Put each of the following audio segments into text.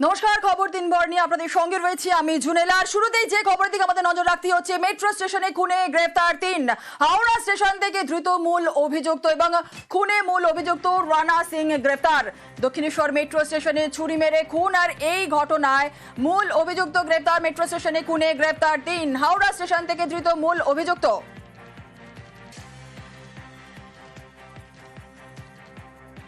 নমস্কার, খবর তিন বর নিয়ে আপনাদের সঙ্গে রয়েছি আমি জুনেলা আর শুরুতেই যে খবরের দিকে আমাদের নজর রাখতে হচ্ছে, মেট্রো স্টেশনে খুনে গ্রেফতার তিন। হাওড়া স্টেশন থেকে দ্রুত মূল অভিযুক্ত এবং খুনে মূল অভিযুক্ত রানা সিং গ্রেফতার। দক্ষিণেশ্বর মেট্রো স্টেশনে ছুরি মেরে খুন, আর এই ঘটনায় মূল অভিযুক্ত গ্রেফতার, মেট্রো স্টেশনে খুনে গ্রেফতার তিন। হাওড়া স্টেশন থেকে ধৃত মূল অভিযুক্ত।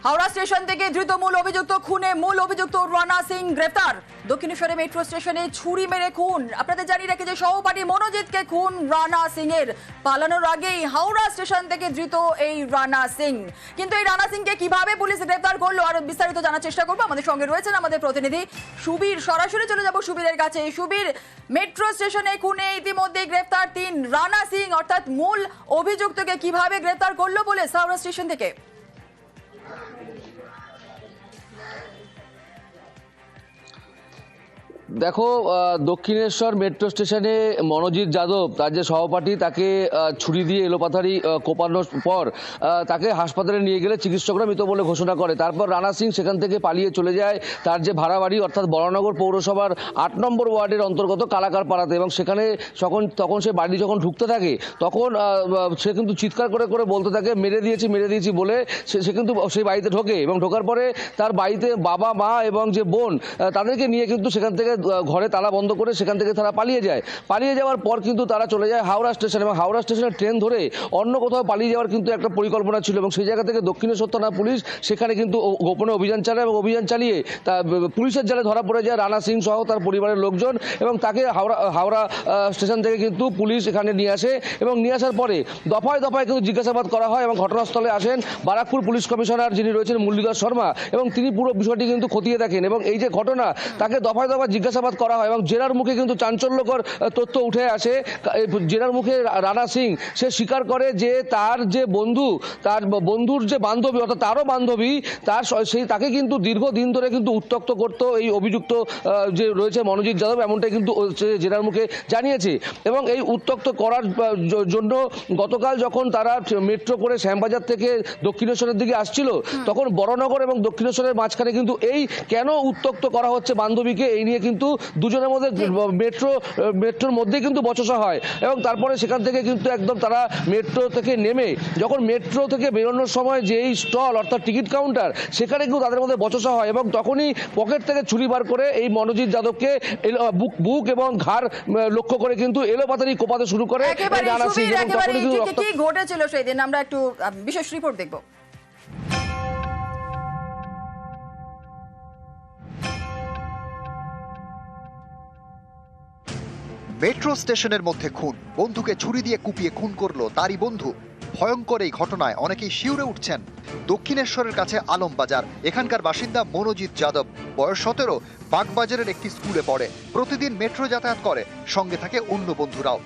হাওড়া স্টেশন থেকে ধৃত মূল অভিযুক্ত খুনে মূল অভিযুক্ত রানা সিং গ্রেফতার। দক্ষিণেশ্বরে মেট্রো স্টেশনে ছুরি মেরে খুন। আপনাদের জানিয়ে রাখি যে সহপাঠী মনোজিৎকে খুন রানা সিং এর পালানোর আগেই হাওড়া স্টেশন থেকে ধৃত এই রানা সিং। কিন্তু এই রানা সিংকে কীভাবে পুলিশ গ্রেফতার করল আর বিস্তারিত জানার চেষ্টা করব। আমাদের সঙ্গে রয়েছেন আমাদের প্রতিনিধি সুবীর। সরাসরি চলে যাব সুবীরের কাছে। সুবীর, মেট্রো স্টেশনে খুনে ইতিমধ্যে গ্রেফতার তিন রানা সিং। অর্থাৎ মূল অভিযুক্তকে কীভাবে গ্রেফতার করল পুলিশ হাওড়া স্টেশন থেকে? Yeah. দেখো দক্ষিণেশ্বর মেট্রো স্টেশনে মনোজিৎ যাদব, তার যে সহপাঠী, তাকে ছুরি দিয়ে এলোপাথারি কোপানোর পর তাকে হাসপাতালে নিয়ে গেলে চিকিৎসকরা মৃত বলে ঘোষণা করে। তারপর রানা সিং সেখান থেকে পালিয়ে চলে যায় তার যে ভাড়া বাড়ি, অর্থাৎ বরানগর পৌরসভার আট নম্বর ওয়ার্ডের অন্তর্গত কালাকার পাড়াতে এবং সেখানে যখন, তখন সে বাড়ি যখন ঢুকতে থাকে, তখন সে কিন্তু চিৎকার করে করে বলতে থাকে, মেরে দিয়েছি মেরে দিয়েছি বলে সে সে কিন্তু সেই বাড়িতে ঢোকে। এবং ঢোকার পরে তার বাড়িতে বাবা, মা এবং যে বোন তাদেরকে নিয়ে কিন্তু সেখান থেকে ঘরে তালা বন্ধ করে সেখান থেকে তারা পালিয়ে যায়। পালিয়ে যাওয়ার পর কিন্তু তারা চলে যায় হাওড়া স্টেশন এবং হাওড়া স্টেশনের ট্রেন ধরে অন্য কোথাও পালিয়ে যাওয়ার কিন্তু একটা পরিকল্পনা ছিল এবং সেই জায়গা থেকে দক্ষিণেশ্বর থানা পুলিশ সেখানে কিন্তু গোপনে অভিযান চালায় এবং অভিযান চালিয়ে তা পুলিশের জালে ধরা পড়ে যায় রানা সিং সহ তার পরিবারের লোকজন এবং তাকে হাওড়া হাওড়া স্টেশন থেকে কিন্তু পুলিশ এখানে নিয়ে আসে এবং নিয়ে আসার পরে দফায় দফায় কিন্তু জিজ্ঞাসাবাদ করা হয় এবং ঘটনাস্থলে আসেন বারাকপুর পুলিশ কমিশনার যিনি রয়েছেন মুরলীধর শর্মা এবং তিনি পুরো বিষয়টি কিন্তু খতিয়ে দেখেন এবং এই যে ঘটনা তাকে দফায় দফায় জিজ্ঞাসাবাদ করা হয় এবং জেরার মুখে কিন্তু চাঞ্চল্যকর তথ্য উঠে আসে। জেরার মুখে রানা সিং সে স্বীকার করে যে তার যে বন্ধু তার বন্ধুর যে বান্ধবী অর্থাৎ তারও বান্ধবী তার সেই তাকে কিন্তু দীর্ঘদিন ধরে কিন্তু উত্তক্ত করত এই অভিযুক্ত যে রয়েছে মনোজিৎ যাদব এমনটাই কিন্তু সে জেরার মুখে জানিয়েছে। এবং এই উত্তক্ত করার জন্য গতকাল যখন তারা মেট্রো করে শ্যামবাজার থেকে দক্ষিণেশ্বরের দিকে আসছিল তখন বড়নগর এবং দক্ষিণেশ্বরের মাঝখানে কিন্তু এই কেন উত্তক্ত করা হচ্ছে বান্ধবীকে এই নিয়ে কিন্তু দুজনের মধ্যে মেট্রো মেট্রোর মধ্যেই কিন্তু বচসা হয়। এবং তারপরে সেখান থেকে কিন্তু একদম তারা মেট্রো থেকে নেমে যখন মেট্রো থেকে বেরোনোর সময় যেই স্টল অর্থাৎ টিকিট কাউন্টার সেখানে কিন্তু তাদের মধ্যে বচসা হয় এবং তখনই পকেট থেকে ছুরি বার করে এই মনোজিৎ যাদবকে বুক বুক এবং ঘাড় লক্ষ্য করে কিন্তু এলোপাতারি কোপাতে শুরু করে কিন্তু ঘটেছিল সেই দিন আমরা একটু বিশেষ রিপোর্ট দেখব। মেট্রো স্টেশনের মধ্যে খুন। বন্ধুকে ছুরি দিয়ে কুপিয়ে খুন করল তারই বন্ধু। ভয়ঙ্কর এই ঘটনায় অনেকেই শিউরে উঠছেন। দক্ষিণেশ্বরের কাছে আলমবাজার এখানকার বাসিন্দা মনোজিৎ যাদব। বয়স সতেরো, বাগবাজারের একটি স্কুলে পড়ে। প্রতিদিন মেট্রো যাতায়াত করে। সঙ্গে থাকে অন্য বন্ধুরাও।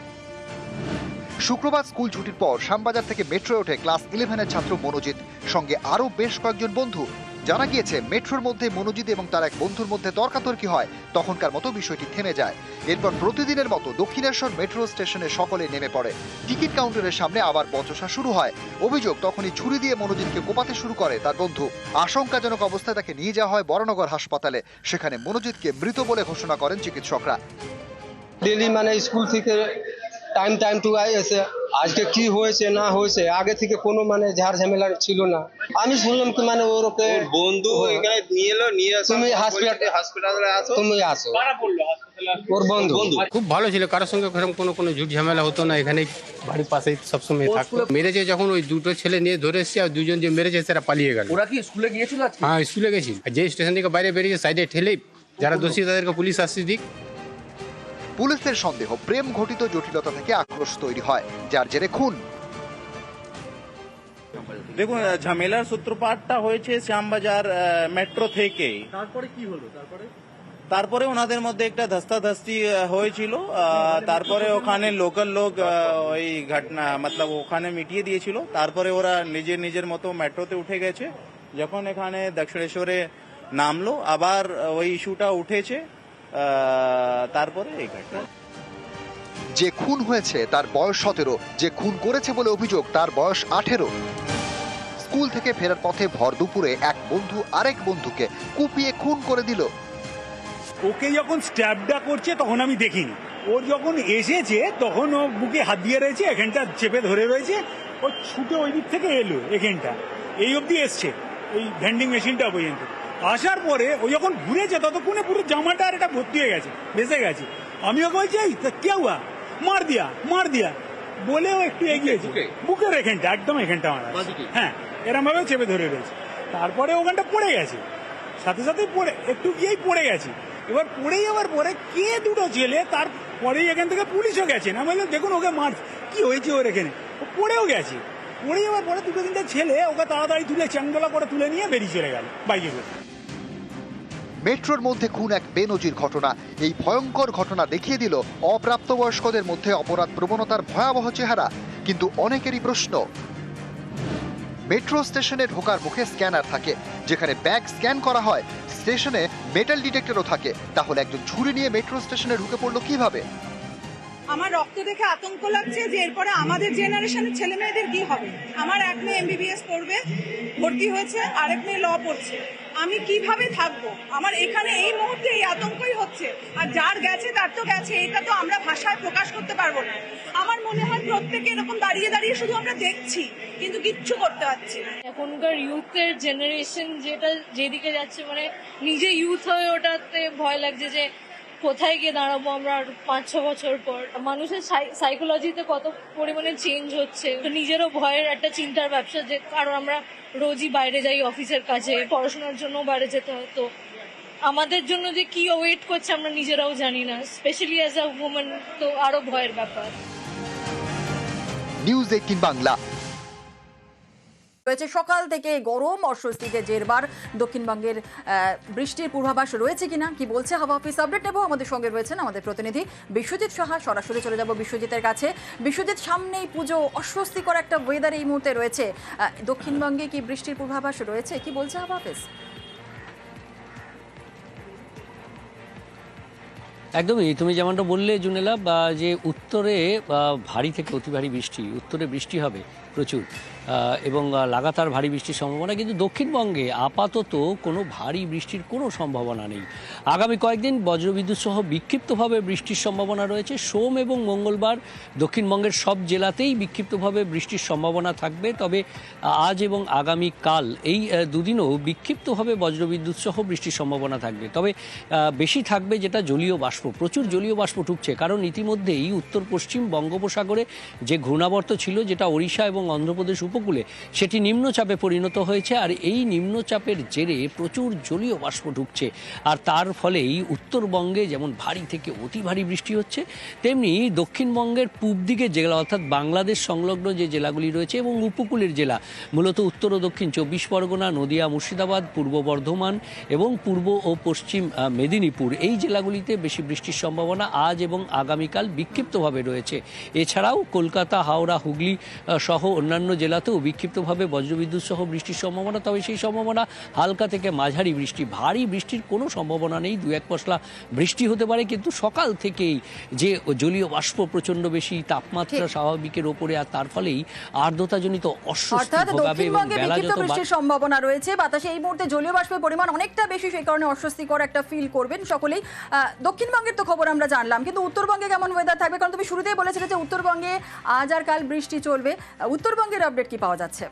শুক্রবার স্কুল ছুটির পর শ্যামবাজার থেকে মেট্রো ওঠে ক্লাস ইলেভেনের ছাত্র মনোজিৎ। সঙ্গে আরও বেশ কয়েকজন বন্ধু। জানা গিয়েছে, মেট্রোর মধ্যে মনোজিৎ এবং তার এক বন্ধুর মধ্যে তর্কাতর্কি হয়, তখনকার মতো বিষয়টি থেমে যায়। এরপর প্রতিদিনের মতো দক্ষিণেশ্বর মেট্রো স্টেশনে সকলে নেমে পড়ে। টিকিট কাউন্টারের সামনে আবার বচসা শুরু হয়। অভিযোগ, তখনই ছুরি দিয়ে মনোজিৎকে কোপাতে শুরু করে তার বন্ধু। আশঙ্কাজনক অবস্থায় তাকে নিয়ে যাওয়া হয় বড়নগর হাসপাতালে। সেখানে মনোজিৎকে মৃত বলে ঘোষণা করেন চিকিৎসকরা। ডেলি মানে স্কুল থেকে টাইম টাইম টু এসে আজকে কি হয়েছে না হয়েছে আগে থেকে কোনো মানে ঝাড় ঝামেলা ছিল না। আমি শুনলাম কি মানে ওর ওকে বন্ধু এখানে নিয়ে এলো নিয়ে আসো তুমি হাসপাতাল- হসপিটালে আসো। তুমি আসো। ওর বন্ধু। খুব ভালো ছিল কারোর সঙ্গে সেরকম কোনো কোনো ঝুট ঝামেলা হতো না এখানে বাড়ির পাশেই সবসময় থাকতো। মেরেছে যখন ওই দুটো ছেলে নিয়ে ধরে এসছে আর দুজন যে মেরেছে সেটা পালিয়ে গেল। ওরা কি স্কুলে গিয়েছিল হ্যাঁ স্কুলে গেছি যে স্টেশন থেকে বাইরে বেরিয়েছে সাইডে ঠেলে যারা দোষী তাদেরকে পুলিশ আসছে দিক। পুলিশের সন্দেহ প্রেম ঘটিত জটিলতা থেকে আক্রোশ তৈরি হয় যার জেরে খুন। দেখুন ঝামেলার সূত্রপাতটা হয়েছে শ্যামবাজার মেট্রো থেকে। তারপরে কি হলো? তারপরে? তারপরে ওনাদের মধ্যে একটা ধস্তাধস্তি হয়েছিল তারপরে ওখানে লোকাল লোক ওই ঘটনা মতলব ওখানে মিটিয়ে দিয়েছিল। তারপরে ওরা নিজের নিজের মতো মেট্রোতে উঠে গেছে। যখন এখানে দক্ষিণেশ্বরে নামলো আবার ওই ইস্যুটা উঠেছে আহ, তারপরে এই ঘটনা। যে খুন হয়েছে তার বয়স সতেরো। যে খুন করেছে বলে অভিযোগ তার বয়স আঠেরো। স্কুল থেকে ফেরার পথে ভর দুপুরে এক বন্ধু আরেক বন্ধুকে কুপিয়ে খুন করে দিল। ওকে যখন স্ট্যাবটা করছে তখন আমি দেখিনি। ওর যখন এসেছে তখন ও বুকে হাত দিয়ে রয়েছে এখানটা চেপে ধরে রয়েছে। ও ছুটে ওই দিক থেকে এলো এখানটা। এই অবধি এসছে এই ভেন্ডিং মেশিনটা পর্যন্ত। আসার পরে ও যখন ঘুরেছে ততক্ষণে পুরো জামাটা হয়ে গেছে ভেসে গেছে। আমি ওকে বলছি এই তা কে হুয়া? মার দিয়া মার দিয়া। বলেও একটু এগিয়েছে বুকের এখানটা একদম এখানটা আমার হ্যাঁ এরম ভাবে চেপে ধরে রয়েছে। তারপরে ওখানটা পড়ে গেছে। সাথে সাথে পড়ে একটু গিয়েই পড়ে গেছে। এবার পড়ে যাওয়ার পরে কে দুটো ছেলে তারপরেই এখান থেকে পুলিশও গেছেন আমি বললাম দেখুন ওকে মার কি হয়েছে ওর এখানে? ও পড়েও গেছে। পড়ে যাওয়ার পরে দুটো তিনটে ছেলে ওকে তাড়াতাড়ি তুলে চ্যাংদোলা করে তুলে নিয়ে বেরিয়ে চলে গেল বাইকে করে। মেট্রোর মধ্যে খুন এক বেনজির ঘটনা। এই ভয়ঙ্কর ঘটনা দেখিয়ে দিল অপ্রাপ্তবয়স্কদের মধ্যে অপরাধ প্রবণতার ভয়াবহ চেহারা। কিন্তু অনেকেরই প্রশ্ন, মেট্রো স্টেশনে ঢোকার মুখে স্ক্যানার থাকে। যেখানে ব্যাগ স্ক্যান করা হয়, স্টেশনে মেটাল ডিটেক্টরও থাকে। তাহলে একজন ছুরি নিয়ে মেট্রো স্টেশনে ঢুকে পড়ল কীভাবে? আমার রক্ত দেখে আতঙ্ক লাগছে যে এরপরে আমাদের জেনারেশনের ছেলে মেয়েদের কি হবে? আমার এক মেয়ে এমবিবিএস পড়বে, ভর্তি হয়েছে, আরেক মেয়ে ল পড়ছে। আমি কীভাবে থাকব? আমার এখানে এই মুহূর্তে এই আতঙ্কই হচ্ছে। আর যার গেছে, তার তো গেছে, এটা তো আমরা ভাষায় প্রকাশ করতে পারব না। আমার মনে হয় প্রত্যেকে এরকম দাঁড়িয়ে দাঁড়িয়ে শুধু আমরা দেখছি, কিন্তু কিচ্ছু করতে পারছি না। এখনকার ইউথের জেনারেশন যেটা যেদিকে যাচ্ছে মানে নিজে ইউথ হয়ে ওটাতে ভয় লাগছে যে কোথায় গিয়ে দাঁড়াবো আমরা আর পাঁচ, ছ বছর পর? মানুষের সাইকোলজিতে কত পরিমাণে চেঞ্জ হচ্ছে। নিজেরও ভয়ের একটা চিন্তার ব্যবসা যে কারণ আমরা রোজই বাইরে যাই অফিসের কাছে পড়াশোনার জন্য বাইরে যেতে হয়। তো আমাদের জন্য যে কি ওয়েট করছে আমরা নিজেরাও জানি না স্পেশালি অ্যাজ আ উমেন তো আরও ভয়ের ব্যাপার। নিউজ এইটিন বাংলা রয়েছে। সকাল থেকে গরম, অস্বস্তিতে জেরবার, দক্ষিণবঙ্গের বৃষ্টির পূর্বাভাস রয়েছে কিনা, কি বলছে হাওয়া অফিস আপডেট নেব? আমাদের সঙ্গে রয়েছেন আমাদের প্রতিনিধি বিশ্বজিৎ সাহা। সরাসরি চলে যাব বিশ্বজিতের কাছে। বিশ্বজিৎ, সামনেই পুজো, অস্বস্তিকর একটা ওয়েদার এই মুহূর্তে রয়েছে। দক্ষিণবঙ্গে কি বৃষ্টির পূর্বাভাস রয়েছে? কি বলছে হাওয়া অফিস? একদমই। তুমি যেমনটা বললে, জুনেলা, বা যে উত্তরে ভারী থেকে অতি ভারী বৃষ্টি, উত্তরে বৃষ্টি হবে। প্রচুর। এবং লাগাতার ভারী বৃষ্টির সম্ভাবনা, কিন্তু দক্ষিণবঙ্গে আপাতত কোনো ভারী বৃষ্টির কোনো সম্ভাবনা নেই। আগামী কয়েকদিন বজ্রবিদ্যুৎ সহ বিক্ষিপ্তভাবে বৃষ্টির সম্ভাবনা রয়েছে। সোম এবং মঙ্গলবার দক্ষিণবঙ্গের সব জেলাতেই বিক্ষিপ্তভাবে বৃষ্টির সম্ভাবনা থাকবে। তবে আজ এবং আগামী কাল এই দুদিনও বিক্ষিপ্তভাবে বজ্রবিদ্যুৎ সহ বৃষ্টির সম্ভাবনা থাকবে। তবে বেশি থাকবে যেটা জলীয় বাষ্প। প্রচুর জলীয় বাষ্প ঢুকছে। কারণ ইতিমধ্যেই উত্তর পশ্চিম বঙ্গোপসাগরে যে ঘূর্ণাবর্ত ছিল, যেটা ওড়িশা এবং অন্ধ্রপ্রদেশ উপকূলে সেটি নিম্নচাপে পরিণত হয়েছে আর এই নিম্নচাপের জেরে প্রচুর জলীয় বাষ্প ঢুকছে। আর তার ফলেই উত্তরবঙ্গে যেমন ভারী থেকে অতি ভারী বৃষ্টি হচ্ছে, তেমনি দক্ষিণবঙ্গের পূব দিকে জেলা অর্থাৎ বাংলাদেশ সংলগ্ন যে জেলাগুলি রয়েছে এবং উপকূলের জেলা, মূলত উত্তর ও দক্ষিণ চব্বিশ পরগনা, নদিয়া, মুর্শিদাবাদ, পূর্ব বর্ধমান এবং পূর্ব ও পশ্চিম মেদিনীপুর। এই জেলাগুলিতে বেশি বৃষ্টির সম্ভাবনা আজ এবং আগামীকাল বিক্ষিপ্তভাবে রয়েছে। এছাড়াও কলকাতা, হাওড়া, হুগলি সহ অন্যান্য জেলাতেও বিক্ষিপ্তভাবে বজ্রবিদ্যুৎ সহ বৃষ্টির সম্ভাবনা তবে সেই সম্ভাবনা হালকা থেকে মাঝারি বৃষ্টি ভারী বৃষ্টির কোনো সম্ভাবনা নেই। দু এক পশলা বৃষ্টি হতে পারে কিন্তু সকাল থেকেই যে জলীয় বাষ্প প্রচণ্ড বেশি তাপমাত্রা স্বাভাবিকের ওপরে আর তার ফলেই আর্দ্রতাজনিত অস্বস্তি ভোগাবে এবং বেলা যত বৃষ্টির সম্ভাবনা রয়েছে বাতাসে এই মুহূর্তে জলীয় বাষ্পের পরিমাণ অনেকটা বেশি সেই কারণে অস্বস্তিকর একটা ফিল করবেন সকলেই। দক্ষিণবঙ্গের তো খবর আমরা জানলাম কিন্তু উত্তরবঙ্গে কেমন ওয়েদার থাকবে? কারণ তুমি শুরুতেই বলেছিলে যে উত্তরবঙ্গে আজ আর কাল বৃষ্টি চলবে। উত্তরবঙ্গের আপডেট কি পাওয়া যাচ্ছে?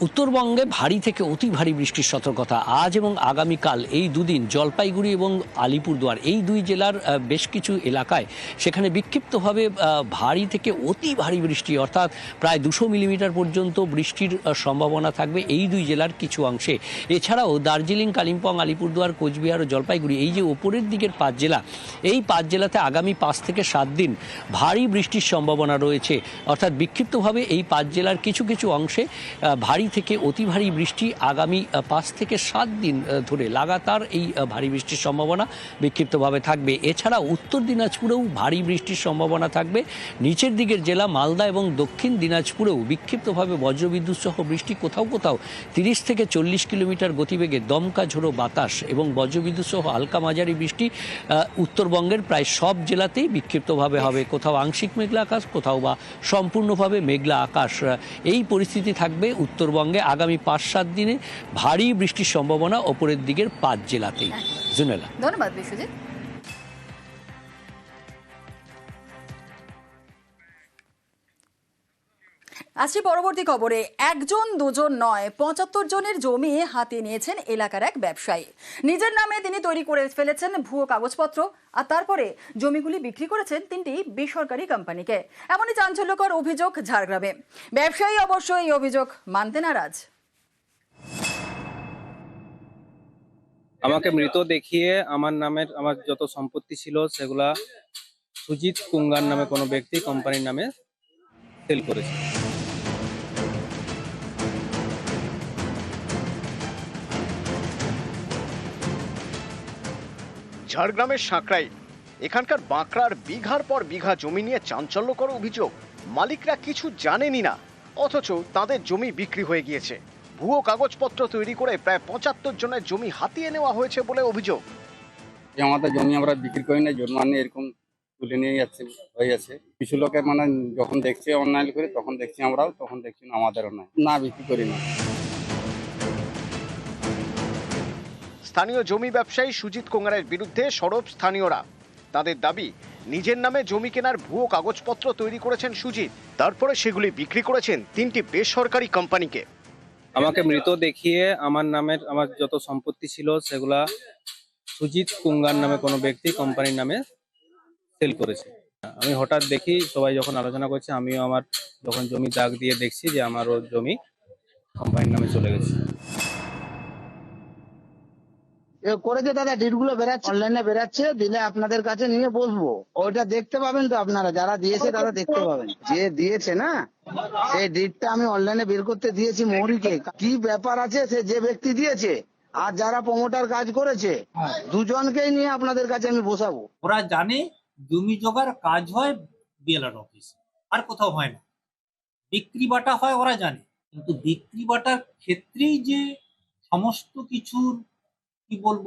উত্তরবঙ্গে ভারী থেকে অতি ভারী বৃষ্টির সতর্কতা আজ এবং আগামীকাল এই দুদিন জলপাইগুড়ি এবং আলিপুরদুয়ার এই দুই জেলার বেশ কিছু এলাকায় সেখানে বিক্ষিপ্তভাবে ভারী থেকে অতি ভারী বৃষ্টি অর্থাৎ প্রায় দুশো মিলিমিটার পর্যন্ত বৃষ্টির সম্ভাবনা থাকবে এই দুই জেলার কিছু অংশে। এছাড়াও দার্জিলিং কালিম্পং আলিপুরদুয়ার কোচবিহার ও জলপাইগুড়ি এই যে ওপরের দিকের পাঁচ জেলা এই পাঁচ জেলাতে আগামী পাঁচ থেকে সাত দিন ভারী বৃষ্টির সম্ভাবনা রয়েছে। অর্থাৎ বিক্ষিপ্তভাবে এই পাঁচ জেলার কিছু কিছু অংশে আহ, ভারী থেকে অতি ভারী বৃষ্টি আগামী পাঁচ থেকে সাত দিন ধরে লাগাতার এই ভারী বৃষ্টির সম্ভাবনা বিক্ষিপ্তভাবে থাকবে। এছাড়া উত্তর দিনাজপুরেও ভারী বৃষ্টির সম্ভাবনা থাকবে। নিচের দিকের জেলা মালদা এবং দক্ষিণ দিনাজপুরেও বিক্ষিপ্তভাবে বজ্রবিদ্যুৎ সহ বৃষ্টি কোথাও কোথাও তিরিশ থেকে চল্লিশ কিলোমিটার গতিবেগে দমকা ঝোড়ো বাতাস এবং বজ্রবিদ্যুৎ সহ হালকা মাঝারি বৃষ্টি উত্তরবঙ্গের প্রায় সব জেলাতেই বিক্ষিপ্তভাবে হবে। কোথাও আংশিক মেঘলা আকাশ, কোথাও বা সম্পূর্ণভাবে মেঘলা আকাশ। এই পরিস্থিতি থাকবে উত্তর উত্তরবঙ্গে আগামী পাঁচ সাত দিনে ভারী বৃষ্টির সম্ভাবনা ওপরের দিকের পাঁচ জেলাতেই। জুনেলা। ধন্যবাদ বিশ্বজিৎ। আসছি পরবর্তী খবরে, একজন দুজন নয়, পঁচাত্তর জনের জমি হাতে নিয়েছেন এলাকার এক ব্যবসায়ী। নিজের নামে তিনি তৈরি করে ফেলেছেন ভুয়ো কাগজপত্র, আর তারপরে জমিগুলি বিক্রি করেছেন তিনটি বেসরকারি কোম্পানিকে। এমনই চাঞ্চল্যকর অভিযোগ ঝাড়গ্রামে। ব্যবসায়ী অবশ্য এই অভিযোগ মানতে নারাজ। আমাকে মৃত দেখিয়ে আমার নামের, আমার যত সম্পত্তি ছিল সেগুলা সুজিত কুঙ্গার নামে কোনো ব্যক্তি কোম্পানির নামে সেল করেছে। ঝাড়গ্রামের সাঁকরাইল এখানকার বাঁকড়ার বিঘার পর বিঘা জমি নিয়ে চাঞ্চল্য চাঞ্চল্যকর অভিযোগ। মালিকরা কিছু জানেনই না, অথচ তাদের জমি বিক্রি হয়ে গিয়েছে। ভুয়ো কাগজপত্র তৈরি করে প্রায় পঁচাত্তর জনের জমি হাতিয়ে নেওয়া হয়েছে বলে অভিযোগ। আমাদের জমি আমরা বিক্রি করি না জন্মানে এরকম তুলে নিয়ে যাচ্ছে, হয়ে যাচ্ছে। কিছু লোকের মানে যখন দেখছে অনলাইন করে, তখন দেখছি আমরাও, তখন দেখছি না, আমাদেরও নাই। না বিক্রি করি না। স্থানীয় জমি ব্যবসায়ী সুজিত কোঙ্গারের বিরুদ্ধে সরব স্থানীয়রা। তাদের দাবি, নিজের নামে জমি কেনার ভুয়ো কাগজপত্র তৈরি করেছেন সুজিত। তারপরে সেগুলি বিক্রি করেছেন তিনটি বেসরকারি কোম্পানিকে। আমাকে মৃত দেখিয়ে আমার নামের, আমার যত সম্পত্তি ছিল সেগুলা সুজিত কুঙ্গার নামে কোনো ব্যক্তি কোম্পানির নামে সেল করেছে। আমি হঠাৎ দেখি সবাই যখন আলোচনা করছে, আমিও আমার যখন জমি দাগ দিয়ে দেখছি যে আমারও জমি কোম্পানির নামে চলে গেছে। এ করেছে দাদা ডিটগুলো বেরাচ্ছে অনলাইনে বেরাচ্ছে, দিলে আপনাদের কাছে নিয়ে বসবো। ওইটা দেখতে পাবেন তো আপনারা, যারা দিয়েছে তারা দেখতে পাবেন। যে দিয়েছে না সেই ডিটটা আমি অনলাইনে বের করতে দিয়েছি মৌরিকে কি ব্যাপার আছে, সে যে ব্যক্তি দিয়েছে, আর যারা প্রমোটার কাজ করেছে, দুজনকেই নিয়ে আপনাদের কাছে আমি বসাবো। ওরা জানে জমি জোগাড় কাজ হয় বিএলআর অফিস আর কোথাও হয় না। বিক্রি বাটা হয় ওরা জানে। কিন্তু বিক্রি বাটার ক্ষেত্রেই যে সমস্ত কিছুর কি বলব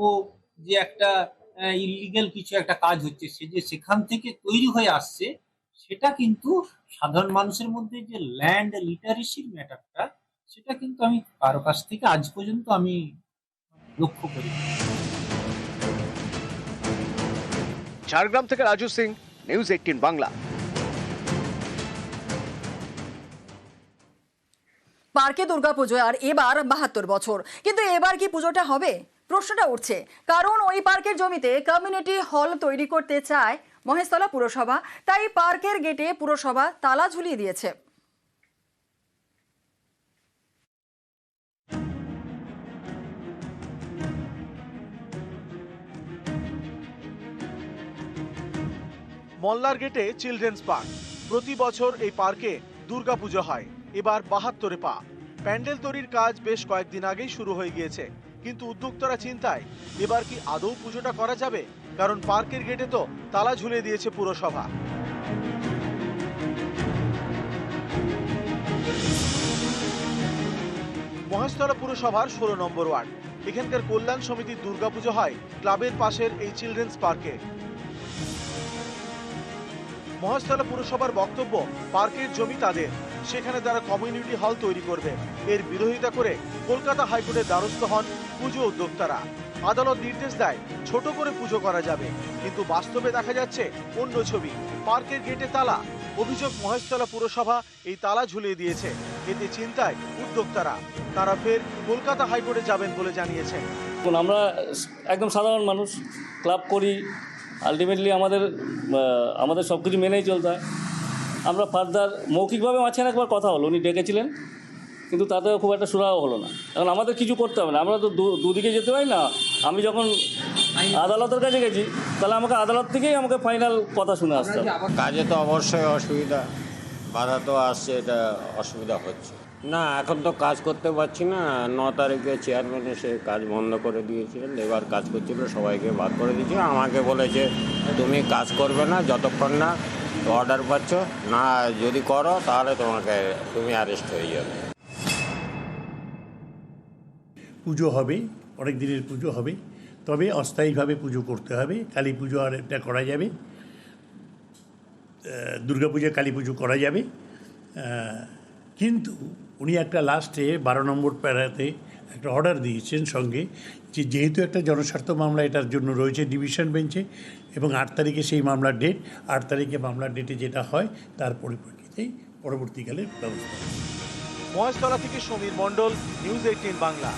যে একটা ইলিগেল কিছু একটা কাজ হচ্ছে সে যে সেখান থেকে তৈরি হয়ে আসছে সেটা কিন্তু সাধারণ মানুষের মধ্যে যে ল্যান্ড লিটারেসির ম্যাটারটা সেটা কিন্তু আমি কারও কাছ থেকে আজ পর্যন্ত আমি লক্ষ্য করি ঝাড়গ্রাম থেকে রাজু সিং নিউজ এইটিন বাংলা। পার্কে দুর্গাপুজো আর এবার বাহাত্তর বছর। কিন্তু এবার কি পুজোটা হবে? প্রশ্নটা উঠছে, কারণ ওই পার্কের জমিতে কমিউনিটি হল তৈরি করতে চায় মহেশতলা পুরসভা, তাই পার্কের গেটে পুরসভা তালা ঝুলিয়ে দিয়েছে। মল্লার গেটে চিলড্রেন্স পার্ক প্রতি বছর এই পার্কে দুর্গাপুজো হয়। এবার বাহাত্তরে পা। প্যান্ডেল তৈরির কাজ বেশ কয়েকদিন আগেই শুরু হয়ে গিয়েছে। কিন্তু উদ্যোক্তারা চিন্তায়, এবার কি আদৌ পুজোটা করা যাবে? কারণ পার্কের গেটে তো তালা ঝুলিয়ে দিয়েছে পুরসভা। মহেশতলা পুরসভার ষোলো নম্বর ওয়ার্ড। এখানকার কল্যাণ সমিতির দুর্গাপুজো হয় ক্লাবের পাশের এই চিলড্রেন্স পার্কে। মহেশতলা পুরসভার বক্তব্য, পার্কের জমি তাদের। সেখানে তারা কমিউনিটি হল তৈরি করবে, এর বিরোধিতা করে কলকাতা হাইকোর্টের দ্বারস্থ হন পুজো উদ্যোক্তারা। আদালত নির্দেশ দেয়, ছোট করে পুজো করা যাবে, কিন্তু বাস্তবে দেখা যাচ্ছে অন্য ছবি, পার্কের গেটে তালা। অভিযোগ মহেশতলা পুরসভা এই তালা ঝুলিয়ে দিয়েছে, এতে চিন্তায় উদ্যোক্তারা। তারা ফের কলকাতা হাইকোর্টে যাবেন বলে জানিয়েছেন। আমরা একদম সাধারণ মানুষ, ক্লাব করি আলটিমেটলি আমাদের আমাদের সব কিছু মেনেই চলতে হয়। আমরা ফার্দার মৌখিকভাবে মাঝখানে একবার কথা হলো উনি ডেকেছিলেন কিন্তু তাতেও খুব একটা সুরাহ হলো না। এখন আমাদের কিছু করতে হবে না আমরা তো দু- দুদিকে যেতে পারি না। আমি যখন আদালতের কাছে গেছি তাহলে আমাকে আদালত থেকেই আমাকে ফাইনাল কথা শুনে আসতে হবে। কাজে তো অবশ্যই অসুবিধা বাধা তো আসছে এটা অসুবিধা হচ্ছে। না এখন তো কাজ করতে পারছি না ন তারিখে চেয়ারম্যান এসে কাজ বন্ধ করে দিয়েছে লেবার কাজ করছিল সবাইকে বাদ করে দিয়েছে আমাকে বলেছে তুমি কাজ করবে না যতক্ষণ না অর্ডার পাচ্ছ না, যদি করো, তাহলে তোমাকে তুমি অ্যারেস্ট হয়ে যাবে। পুজো হবে, অনেক দিনের পুজো হবে, তবে অস্থায়ীভাবে পুজো করতে হবে, কালী পুজো আর এটা করা যাবে। দুর্গা পুজো কালী পুজো করা যাবে। কিন্তু উনি একটা লাস্টে বারো নম্বর প্যারাতে একটা অর্ডার দিয়েছেন সঙ্গে, যে যেহেতু একটা জনস্বার্থ মামলা এটার জন্য রয়েছে ডিভিশন বেঞ্চে এবং আট তারিখে সেই মামলার ডেট আট তারিখে মামলার ডেটে যেটা হয়, তার পরিপ্রেক্ষিতেই পরবর্তীকালে ব্যবস্থা মহেশতলা থেকে সমীর মণ্ডল নিউজ এইটিন বাংলা।